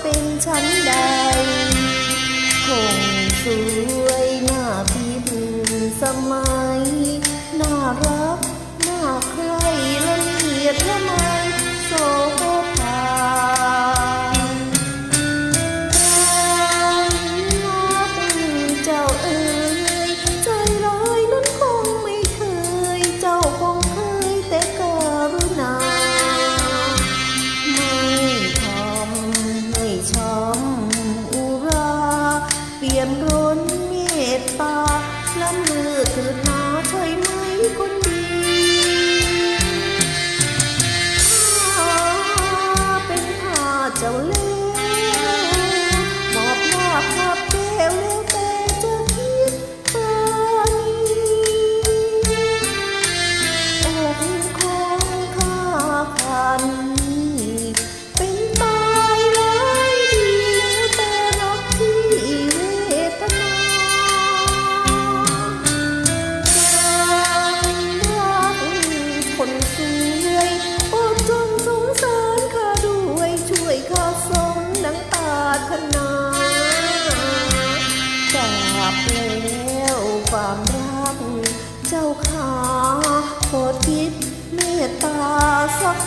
เป็นชั้นใด คงสวยหน้าพี่บืสมัยน่ารัก ลำมือถือหนอช่วยม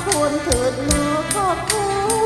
ควรเถิดหนูขอบคุณ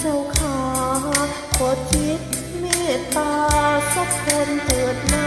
เจ้าขาโปรดคิดเมตตาสักคนเถิดนา